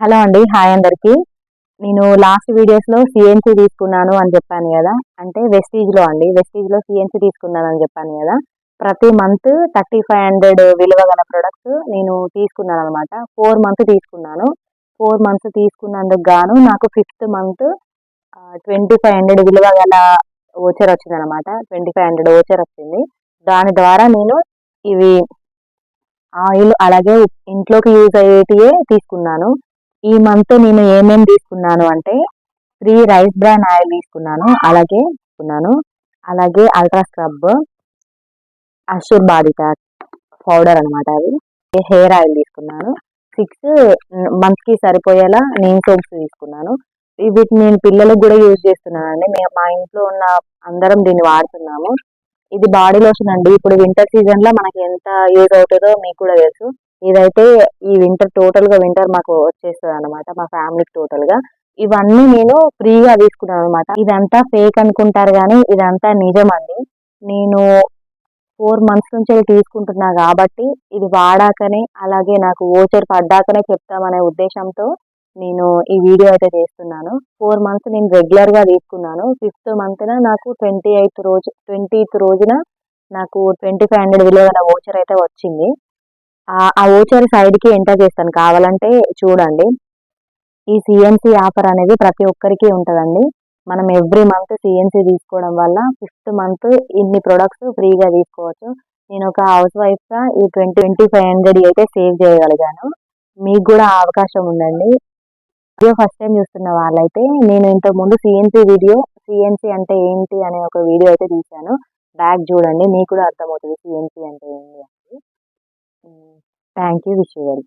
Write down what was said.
Hello అండి hi అందరికీ. నేను లాస్ట్ వీడియోస్లో సిఎన్సీ సిఎన్సి తీసుకున్నాను అని చెప్పాను కదా. అంటే వెస్టీజ్లో అండి వెస్టీజ్లో సిఎన్సీ తీసుకున్నాను అని చెప్పాను కదా. ప్రతి మంత్ థర్టీ ఫైవ్ హండ్రెడ్ విలువ గల ప్రొడక్ట్స్ నేను తీసుకున్నాను అనమాట. ఫోర్ మంత్ తీసుకున్నాను. ఫోర్ మంత్స్ తీసుకున్నందుకు గాను నాకు fifth month twenty five hundred విలువ గల ఓచర్ వచ్చింది అనమాట. ట్వంటీ ఫైవ్ హండ్రెడ్ ఓచర్ వచ్చింది. దాని ద్వారా నేను ఇవి ఆయిల్ అలాగే ఇంట్లోకి యూజ్ అయ్యేటివే తీసుకున్నాను. ఈ మంత్ నేను ఏమేమి తీసుకున్నాను అంటే త్రీ రైస్ బ్రాన్ ఆయిల్ తీసుకున్నాను అలాగే తీసుకున్నాను. అలాగే ultra scrub assure body pack powder అనమాట అది హెయిర్ ఆయిల్ తీసుకున్నాను. సిక్స్ మంత్కి సరిపోయేలా నేను సోప్స్ తీసుకున్నాను. వీటిని నేను పిల్లలకు కూడా యూజ్ చేస్తున్నాను అండి మేము మా ఇంట్లో ఉన్న అందరం దీన్ని వాడుతున్నాము. ఇది బాడీ లోషన్ అండి. ఇప్పుడు వింటర్ సీజన్లో మనకి ఎంత యూజ్ అవుతుందో మీకు కూడా తెలుసు. ఇదైతే ఈ వింటర్ టోటల్గా వింటర్ మాకు వచ్చేస్తుంది అనమాట మా ఫ్యామిలీకి టోటల్గా ఇవన్నీ నేను ఫ్రీగా తీసుకున్నాను అనమాట ఇదంతా ఫేక్ అనుకుంటారు కానీ ఇదంతా నిజం అండి. నేను ఫోర్ మంత్స్ నుంచి తీసుకుంటున్నా కాబట్టి ఇది వాడాకనే అలాగే నాకు ఓచర్ పడ్డాకనే చెప్తామనే ఉద్దేశంతో నేను ఈ వీడియో అయితే చేస్తున్నాను. ఫోర్ మంత్స్ నేను రెగ్యులర్గా తీసుకున్నాను. ఫిఫ్త్ మంత్న నాకు ట్వంటీ ఎయిత్ రోజు ట్వంటీ రోజున నాకు ట్వంటీ ఫైవ్ హండ్రెడ్ విలువ ఓచర్ అయితే వచ్చింది. ఆ ఓచర్ సైడ్కి ఎంటర్ చేస్తాను. కావాలంటే చూడండి. ఈ సిఎన్సి ఆఫర్ అనేది ప్రతి ఒక్కరికి ఉంటుందండి. మనం ఎవ్రీ మంత్ సిఎన్సి తీసుకోవడం వల్ల ఫిఫ్త్ మంత్ ఇన్ని ప్రొడక్ట్స్ ఫ్రీగా తీసుకోవచ్చు. నేను ఒక హౌస్ వైఫ్గా ఈ ట్వంటీ ట్వంటీ ఫైవ్ హండ్రెడ్ అయితే సేవ్ చేయగలిగాను. మీకు కూడా అవకాశం ఉందండి. వీడియో ఫస్ట్ టైం చూస్తున్న వాళ్ళైతే నేను ఇంతకు ముందు సిఎన్సి వీడియో సిఎన్సి అంటే ఏంటి అనే ఒక వీడియో అయితే తీశాను. బ్యాక్ చూడండి మీకు కూడా అర్థమవుతుంది సిఎన్సి అంటే ఏంటి Thank you, Vishwant.